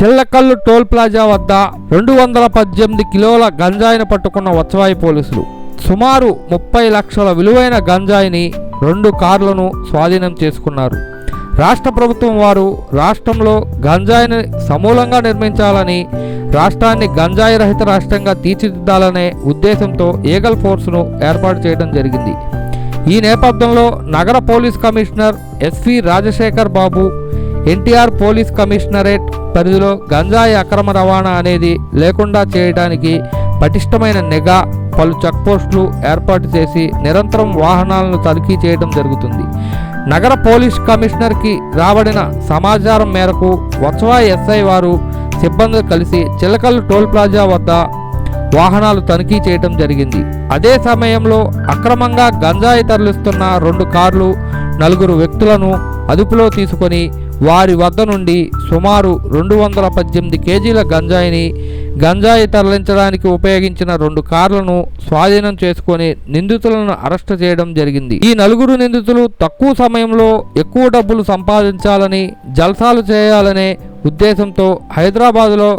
Chillakallu toll plaza వద్ద రెండు వందల పద్దెనిమిది కిలోల గంజాయిని పట్టుకున్న వత్సవాయి పోలీసులు. సుమారు ముప్పై లక్షల విలువైన గంజాయిని రెండు కార్లను స్వాధీనం చేసుకున్నారు. రాష్ట్ర ప్రభుత్వం వారు రాష్ట్రంలో గంజాయిని సమూలంగా నిర్మించాలని రాష్ట్రాన్ని గంజాయి రహిత రాష్ట్రంగా తీర్చిదిద్దాలనే ఉద్దేశంతో ఈగల్ ఫోర్స్ను ఏర్పాటు చేయడం జరిగింది. ఈ నేపథ్యంలో నగర police commissioner S V Rajasekhar Babu NTR police commissionerate పరిధిలో గంజాయి అక్రమ రవాణా అనేది లేకుండా చేయడానికి పటిష్టమైన నిఘా పలు చెక్పోస్టులు ఏర్పాటు చేసి నిరంతరం వాహనాలను తనిఖీ చేయడం జరుగుతుంది. నగర పోలీస్ కమిషనర్కి రాబడిన సమాచారం మేరకు వత్సవా ఎస్ఐ వారు సిబ్బంది కలిసి చిలకల్లు టోల్ ప్లాజా వద్ద వాహనాలు తనిఖీ చేయడం జరిగింది. అదే సమయంలో అక్రమంగా గంజాయి తరలిస్తున్న రెండు కార్లు నలుగురు వ్యక్తులను అదుపులో తీసుకొని వారి వద్ద నుండి సుమారు రెండు వందల పద్దెనిమిది కేజీల గంజాయిని గంజాయి తరలించడానికి ఉపయోగించిన రెండు కార్లను స్వాధీనం చేసుకుని నిందితులను అరెస్టు చేయడం జరిగింది. ఈ నలుగురు నిందితులు తక్కువ సమయంలో ఎక్కువ డబ్బులు సంపాదించాలని జల్సాలు చేయాలనే ఉద్దేశంతో హైదరాబాదులో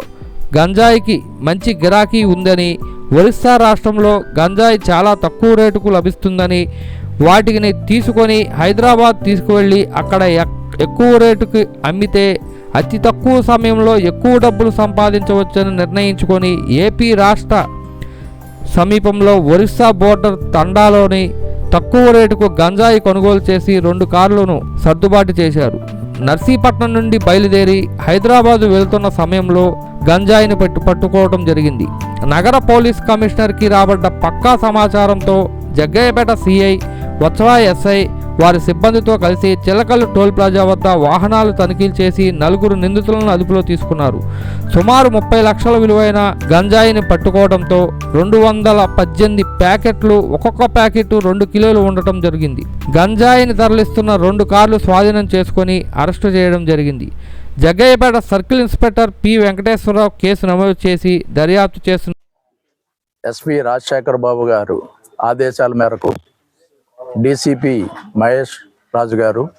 గంజాయికి మంచి గిరాకీ ఉందని ఒరిస్సా రాష్ట్రంలో గంజాయి చాలా తక్కువ రేటుకు లభిస్తుందని వాటిని తీసుకొని హైదరాబాద్ తీసుకువెళ్ళి అక్కడ ఎక్- ఎక్కువ రేటుకి అమ్మితే అతి తక్కువ సమయంలో ఎక్కువ డబ్బులు సంపాదించవచ్చని నిర్ణయించుకొని ఏపీ రాష్ట్ర సమీపంలో ఒరిస్సా బోర్డర్ తండాలోని తక్కువ రేటుకు గంజాయి కొనుగోలు చేసి రెండు కార్లను సర్దుబాటు చేశారు. నర్సీపట్నం నుండి బయలుదేరి హైదరాబాదు వెళ్తున్న సమయంలో గంజాయిని పట్టు పట్టుకోవడం జరిగింది. నగర పోలీస్ కమిషనర్కి రాబడ్డ పక్కా సమాచారంతో జగ్గయ్యపేట సిఐ వత్సవా ఎస్ఐ వారి సిబ్బందితో కలిసి చిలకల్లు టోల్ ప్లాజా వద్ద వాహనాలు తనిఖీలు చేసి నలుగురు నిందితులను అదుపులో తీసుకున్నారు. సుమారు ముప్పై లక్షల విలువైన గంజాయిని పట్టుకోవడంతో రెండు వందల పద్దెనిమిది ప్యాకెట్లు ఒక్కొక్క ప్యాకెట్ రెండు కిలోలు ఉండటం జరిగింది. గంజాయిని తరలిస్తున్న రెండు కార్లు స్వాధీనం చేసుకొని అరెస్టు చేయడం జరిగింది. Jaggayyapeta circle inspector P. Venkateswararao case నమోదు చేసి దర్యాప్తు చేస్తున్న ఎస్పీ రాజశేఖర్ బాబు గారు ఆదేశాల మేరకు డిసిపి మహేష్ రాజు గారు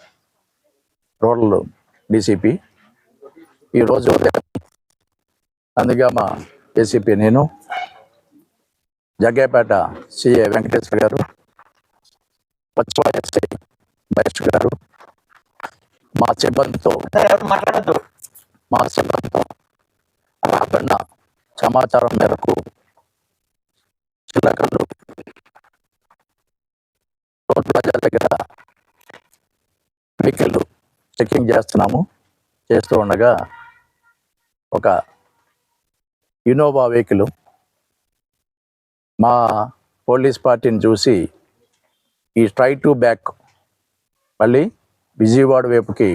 రోడ్లు డీసీపీ. ఈరోజు అందుగా అందుగామ ఏసీపీ నేను జగ్గేపేట సిఏ వెంకటేశ్వర గారు పశ్చిమ మహేష్ గారు. మా సిబ్బందితో మా సిబ్బందితో రాబడిన సమాచారం మేరకు చిలకలు ప్లాజా దగ్గర వెహికల్ చెకింగ్ చేస్తున్నాము. చేస్తూ ఉండగా ఒక ఇన్నోవా వెహికల్ మా పోలీస్ పార్టీని చూసి ఈ ట్రై టు బ్యాక్ మళ్ళీ విజయవాడ వైపుకి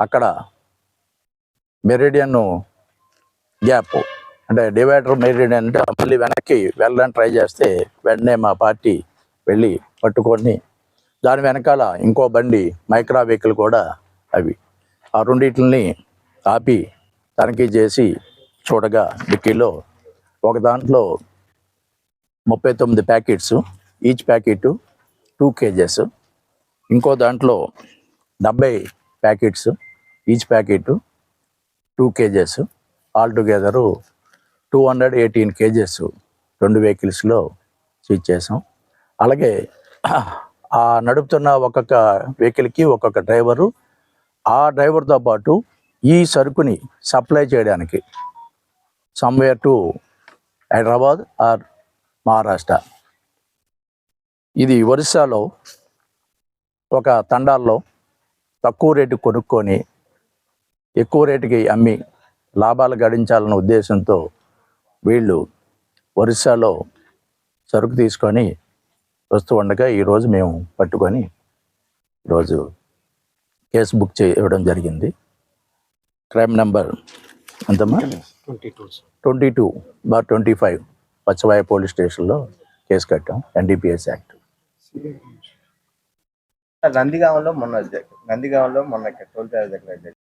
అక్కడ మెరిడియన్ గ్యాప్ అంటే డివైడర్ మెరిడియన్ అంటే మళ్ళీ వెనక్కి వెళ్ళడానికి ట్రై చేస్తే వెంటనే మా పార్టీ వెళ్ళి పట్టుకొని దాని వెనకాల ఇంకో బండి మైక్రా వెహికల్ కూడా అవి. ఆ రెండింటిని ఆపి తనిఖీ చేసి చూడగా డిక్కీలో ఒక దాంట్లో ముప్పై తొమ్మిది packets each packet two kgs ఇంకో దాంట్లో డెబ్బై packets each packet two kgs all together two hundred eighteen kgs రెండు వెహికల్స్లో స్విచ్ చేసాం. అలాగే ఆ నడుపుతున్న ఒక్కొక్క వెహికల్కి ఒక్కొక్క డ్రైవరు. ఆ డ్రైవర్తో పాటు ఈ సరుకుని సప్లై చేయడానికి somewhere to Hyderabad or Maharashtra. ఇది ఒరిస్సాలో ఒక తండాల్లో తక్కువ రేటు కొనుక్కొని ఎక్కువ రేటుకి అమ్మి లాభాలు గడించాలన్న ఉద్దేశంతో వీళ్ళు ఒరిస్సాలో సరుకు తీసుకొని వస్తూ ఉండగా ఈరోజు మేము పట్టుకొని ఈరోజు కేసు బుక్ చేయడం జరిగింది. క్రైమ్ నెంబర్ ఎంతమ్మా? Twenty two bar twenty five పచ్చవాయ police స్టేషన్లో కేసు కట్టాం ఎన్డీపీఎస్ యాక్ట్. నందిగామంలో మొన్న నందిగామంలో మొన్న టోల్ ప్లాజా దగ్గర